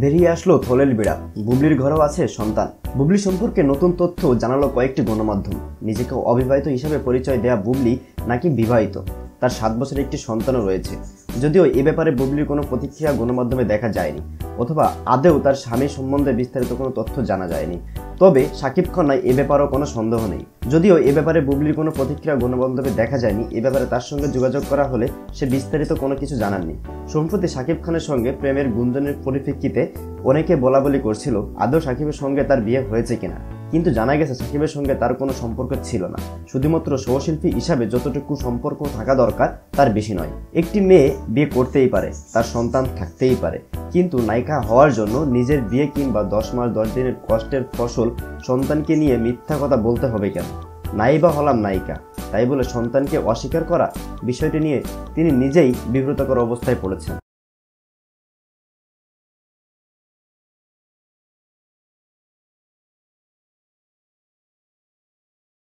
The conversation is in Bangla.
বেরিয়ে আসলো থলের বিড়া বুবলির ঘরেও আছে সন্তান। বুবলি সম্পর্কে নতুন তথ্য জানালো কয়েকটি গণমাধ্যম। নিজেকে অবিবাহিত হিসেবে পরিচয় দেয়া বুবলি নাকি বিবাহিত? তার সাত বছরের একটি সন্তানও রয়েছে। যদিও এ ব্যাপারে বুবলির কোনো প্রতিক্রিয়া গণমাধ্যমে দেখা যায়নি, অথবা আদেও তার স্বামী সম্বন্ধে বিস্তারিত কোনো তথ্য জানা যায়নি। তবে সাকিব খান্নায় এ ব্যাপারেও কোনো সন্দেহ নেই। যদিও এ ব্যাপারে বুবলির কোনো প্রতিক্রিয়া গণমাধ্যমে দেখা যায়নি, এ ব্যাপারে তার সঙ্গে যোগাযোগ করা হলে সে বিস্তারিত কোনো কিছু জানাননি সম্প্রতি সাকিব খানের সঙ্গে প্রেমের গুঞ্জনের পরিপ্রেক্ষিতে অনেকে বলা বলি করছিল, আদৌ সাকিবের সঙ্গে তার বিয়ে হয়েছে কিনা। কিন্তু জানা গেছে সাকিবের সঙ্গে তার কোনো সম্পর্ক ছিল না। শুধুমাত্র সহশিল্পী হিসাবে যতটুকু সম্পর্ক থাকা দরকার, তার বেশি নয়। একটি মেয়ে বিয়ে করতেই পারে, তার সন্তান থাকতেই পারে। কিন্তু নায়িকা হওয়ার জন্য নিজের বিয়ে কিংবা দশ মাস দশ দিনের কষ্টের ফসল সন্তানকে নিয়ে মিথ্যা কথা বলতে হবে কেন? নাই বা হলাম নায়িকা। তাই বলে সন্তানকে অস্বীকার করা বিষয়টি নিয়ে তিনি নিজেই বিব্রতকর অবস্থায় পড়েছেন।